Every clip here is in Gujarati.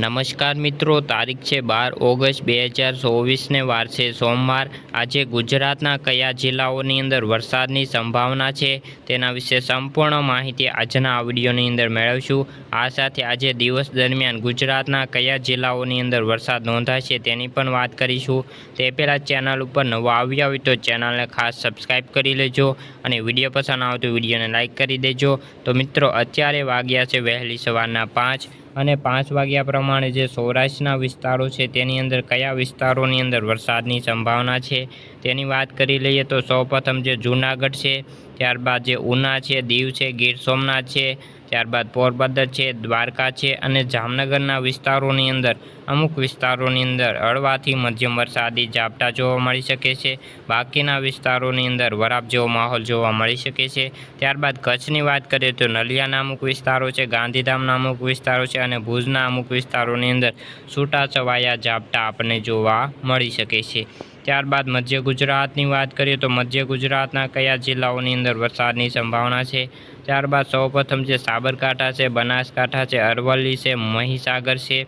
નમસ્કાર મિત્રો, તારીખ છે બાર ઓગસ્ટ બે હજાર ચોવીસને વારસે સોમવાર. આજે ગુજરાતના કયા જિલ્લાઓની અંદર વરસાદની સંભાવના છે તેના વિશે સંપૂર્ણ માહિતી આજના વિડીયોની અંદર મેળવશું. આ સાથે આજે દિવસ દરમિયાન ગુજરાતના કયા જિલ્લાઓની અંદર વરસાદ નોંધાશે તેની પણ વાત કરીશું. તે પહેલાં ચેનલ ઉપર નવા આવ્યા હોય તો ચેનલને ખાસ સબસ્ક્રાઈબ કરી લેજો અને વીડિયો પસંદ આવે વિડીયોને લાઇક કરી દેજો. તો મિત્રો, અત્યારે વાગ્યા છે વહેલી સવારના પાંચ. અને પાંચ વાગ્યા પ્રમાણે જે સૌરાષ્ટ્રના વિસ્તારો છે, તેની અંદર કયા વિસ્તારોની અંદર વરસાદની સંભાવના છે? તેની વાત કરી લઈએ તો સૌપ્રથમ જે જૂનાગઢ છે, ત્યારબાદ જે ઉના છે, દીવ છે, ગીર સોમનાથ છે ત્યારબાદ પોરબંદર છે, દ્વારકા છે અને જામનગરના વિસ્તારોની અંદર, અમુક વિસ્તારોની અંદર હળવાથી મધ્યમ વરસાદી ઝાપટા જોવા મળી શકે છે. બાકીના વિસ્તારોની અંદર વરાપ જેવો માહોલ જોવા મળી શકે છે. ત્યારબાદ કચ્છની વાત કરીએ તો નલિયાના અમુક વિસ્તારો છે, ગાંધીધામના અમુક વિસ્તારો છે અને ભુજના અમુક વિસ્તારોની અંદર છૂટાછવાયા ઝાપટા આપણને જોવા મળી શકે છે. ત્યારબાદ મધ્ય ગુજરાતની વાત કરીએ તો મધ્ય ગુજરાતના કયા જિલ્લાઓની અંદર વરસાદની સંભાવના છે? ત્યારબાદ સૌપ્રથમ છે સાબરકાંઠા છે, બનાસકાંઠા છે, અરવલ્લી છે, મહીસાગર છે,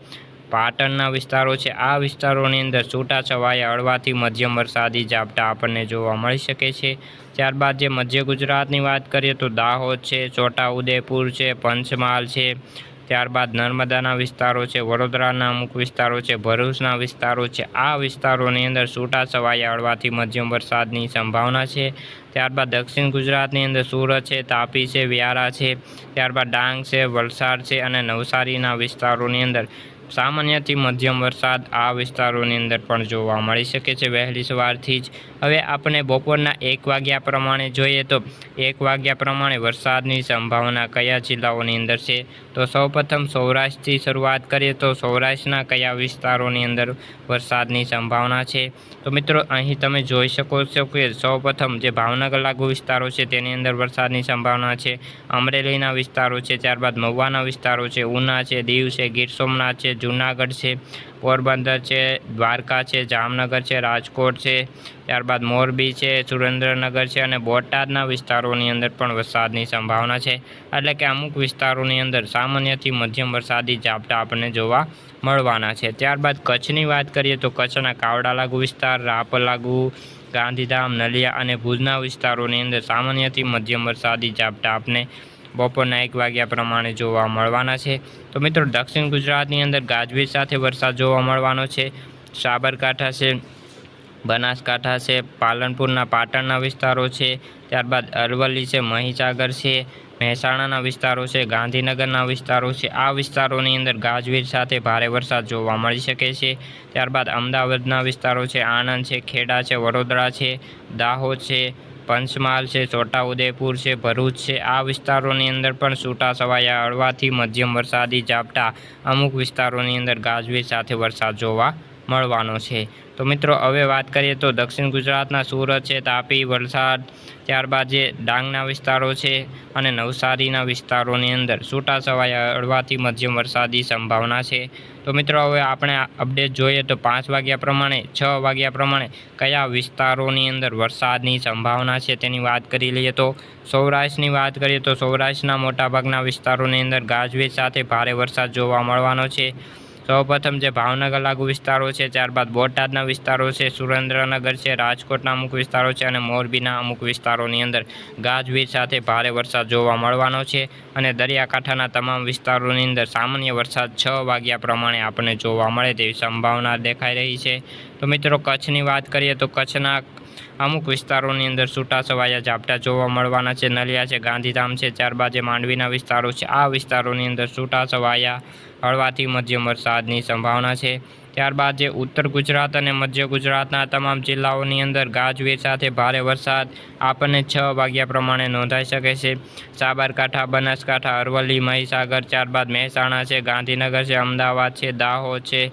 પાટણના વિસ્તારો છે. આ વિસ્તારોની અંદર છૂટાછવાયા હળવાથી મધ્યમ વરસાદી ઝાપટા આપણને જોવા મળી શકે છે. ત્યારબાદ જે મધ્ય ગુજરાતની વાત કરીએ તો દાહોદ છે, છોટાઉદેપુર છે, પંચમહાલ છે ત્યારબાદ નર્મદાના વિસ્તારો છે, વડોદરાના અમુક વિસ્તારો છે, ભરૂચના વિસ્તારો છે. આ વિસ્તારોની અંદર છૂટાછવાયા હળવાથી મધ્યમ વરસાદની સંભાવના છે. ત્યારબાદ દક્ષિણ ગુજરાતની અંદર સુરત છે, તાપી છે, વ્યારા છે. ત્યારબાદ ડાંગ છે, વલસાડ છે અને નવસારીના વિસ્તારોની અંદર સામાન્યથી મધ્યમ વરસાદ આ વિસ્તારોની અંદર પણ જોવા મળી શકે છે વહેલી સવારથી જ. હવે આપણે બપોરના એક વાગ્યા પ્રમાણે જોઈએ તો એક વાગ્યા પ્રમાણે વરસાદની સંભાવના કયા જિલ્લાઓની અંદર છે? તો સૌપ્રથમ સૌરાષ્ટ્રથી શરૂઆત કરીએ તો સૌરાષ્ટ્રના કયા વિસ્તારોની અંદર વરસાદની સંભાવના છે? તો મિત્રો, અહીં તમે જોઈ શકો છો કે સૌપ્રથમ જે ભાવનગર લાગુ વિસ્તારો છે તેની અંદર વરસાદની સંભાવના છે. અમરેલીના વિસ્તારો છે, ત્યારબાદ મહુવાના વિસ્તારો છે, ઉના છે, દીવ છે, ગીર સોમનાથ છે જૂનાગઢ છે, પોરબંદર છે, દ્વારકા છે, જામનગર છે, રાજકોટ છે, ત્યારબાદ મોરબી છે, સુરેન્દ્રનગર છે અને બોટાદના વિસ્તારોની અંદર પણ વરસાદની સંભાવના છે. એટલે કે અમુક વિસ્તારોની અંદર સામાન્યથી મધ્યમ વરસાદી ઝાપટા આપણને જોવા મળવાના છે. ત્યારબાદ કચ્છની વાત કરીએ તો કચ્છના કાવડા લાગુ વિસ્તાર રાપર લાગુ, ગાંધીધામ, નલિયા અને ભુજના વિસ્તારોની અંદર સામાન્યથી મધ્યમ વરસાદી ઝાપટા આપણે બપોરના એક વાગ્યા પ્રમાણે જોવા મળવાના છે. તો મિત્રો, દક્ષિણ ગુજરાતની અંદર ગાજવીજ સાથે વરસાદ જોવા મળવાનો છે. સાબરકાંઠા છે, બનાસકાંઠા છે, પાલનપુરના પાટણના વિસ્તારો છે, ત્યારબાદ અરવલ્લી છે, મહીસાગર છે, મહેસાણાના વિસ્તારો છે, ગાંધીનગરના વિસ્તારો છે. આ વિસ્તારોની અંદર ગાજવીજ સાથે ભારે વરસાદ જોવા મળી શકે છે. ત્યારબાદ અમદાવાદના વિસ્તારો છે, આણંદ છે, ખેડા છે, વડોદરા છે, દાહોદ છે પંચમહાલ છે, છોટાઉદેપુર છે, ભરૂચ છે. આ વિસ્તારોની અંદર પણ છૂટા છવાયા હળવાથી મધ્યમ વરસાદી ઝાપટા અમુક વિસ્તારોની અંદર ગાજવીજ સાથે વરસાદ જોવા મળવાનો છે. તો મિત્રો, હવે વાત કરીએ તો દક્ષિણ ગુજરાતના સુરત છે, તાપી, વલસાડ, ત્યારબાદ જે ડાંગના વિસ્તારો છે અને નવસારીના વિસ્તારોની અંદર છૂટાછવાયા હળવાથી મધ્યમ વરસાદની સંભાવના છે. તો મિત્રો, હવે આપણે અપડેટ જોઈએ તો પાંચ વાગ્યા પ્રમાણે, છ વાગ્યા પ્રમાણે કયા વિસ્તારોની અંદર વરસાદની સંભાવના છે તેની વાત કરી લઈએ તો સૌરાષ્ટ્રની વાત કરીએ તો સૌરાષ્ટ્રના મોટાભાગના વિસ્તારોની અંદર ગાજવીજ સાથે ભારે વરસાદ જોવા મળવાનો છે. સૌપ્રથમ જે ભાવનગર લાગુ વિસ્તારો છે ત્યારબાદ બોટાદના વિસ્તારો છે, સુરેન્દ્રનગર છે, રાજકોટના અમુક વિસ્તારો છે અને મોરબીના અમુક વિસ્તારોની અંદર ગાજવીજ સાથે ભારે વરસાદ જોવા મળવાનો છે અને દરિયાકાંઠાના તમામ વિસ્તારોની અંદર સામાન્ય વરસાદ છ વાગ્યા પ્રમાણે આપણને જોવા મળે તેવી સંભાવના દેખાઈ રહી છે. તો મિત્રો કચ્છની વાત કરીએ તો કચ્છના અમુક વિસ્તારોની અંદર છૂટાછવાયા ઝાપટા જોવા મળવાના છે. નલિયા છે, ગાંધીધામ છે, ત્યારબાદ જે માંડવીના વિસ્તારો છે, આ વિસ્તારોની અંદર છૂટાછવાયા હળવાથી મધ્યમ વરસાદની સંભાવના છે. ત્યારબાદ જે ઉત્તર ગુજરાત અને મધ્ય ગુજરાતના તમામ જિલ્લાઓની અંદર ગાજવીજ સાથે ભારે વરસાદ આપણને છ વાગ્યા પ્રમાણે નોંધાઈ શકે છે. સાબરકાંઠા, બનાસકાંઠા, અરવલ્લી, મહીસાગર, ત્યારબાદ મહેસાણા છે, ગાંધીનગર છે, અમદાવાદ છે, દાહોદ છે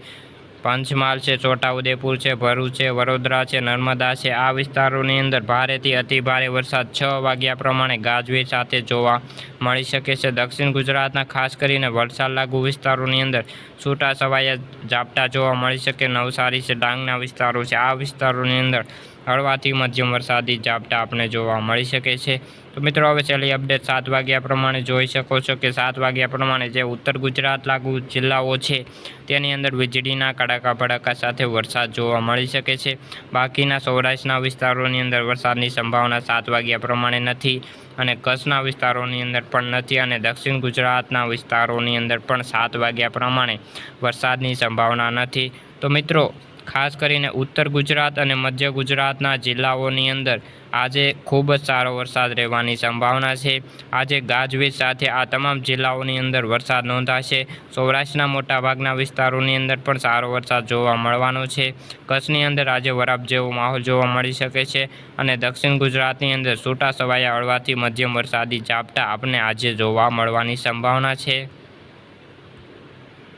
પંચમહાલ છે, છોટાઉદેપુર છે, ભરૂચ છે, વડોદરા છે, નર્મદા છે. આ વિસ્તારોની અંદર ભારેથી અતિ ભારે વરસાદ છ વાગ્યા પ્રમાણે ગાજવીજ સાથે જોવા મળી શકે છે. દક્ષિણ ગુજરાતના ખાસ કરીને વલસાડ લાગુ વિસ્તારોની અંદર છૂટા છવાયા ઝાપટા જોવા મળી શકે. નવસારી છે, ડાંગના વિસ્તારો છે. આ વિસ્તારોની અંદર હળવાથી મધ્યમ વરસાદી ઝાપટા આપણે જોવા મળી શકે છે. તો મિત્રો, હવે છેલ્લી અપડેટ સાત વાગ્યા પ્રમાણે જોઈ શકો છો કે સાત વાગ્યા પ્રમાણે જે ઉત્તર ગુજરાત લાગુ જિલ્લાઓ છે, તેની અંદર વીજળીના કડાકા ભડાકા સાથે વરસાદ જોવા મળી શકે છે. બાકીના સૌરાષ્ટ્રના વિસ્તારોની અંદર વરસાદની સંભાવના સાત વાગ્યા પ્રમાણે નથી અને કચ્છના વિસ્તારોની અંદર પણ નથી અને દક્ષિણ ગુજરાતના વિસ્તારોની અંદર પણ સાત વાગ્યા પ્રમાણે વરસાદની સંભાવના નથી. તો મિત્રો ખાસ કરીને ઉત્તર ગુજરાત અને મધ્ય ગુજરાતના જિલ્લાઓની અંદર આજે ખૂબ જ સારો વરસાદ રહેવાની સંભાવના છે. આજે ગાજવીજ સાથે આ તમામ જિલ્લાઓની અંદર વરસાદ નોંધાશે. સૌરાષ્ટ્રના મોટાભાગના વિસ્તારોની અંદર પણ સારો વરસાદ જોવા મળવાનો છે. કચ્છની અંદર આજે વરાપ જેવો માહોલ જોવા મળી શકે છે અને દક્ષિણ ગુજરાતની અંદર છૂટા છવાયા હળવાથી મધ્યમ વરસાદી ઝાપટા આપણને આજે જોવા મળવાની સંભાવના છે.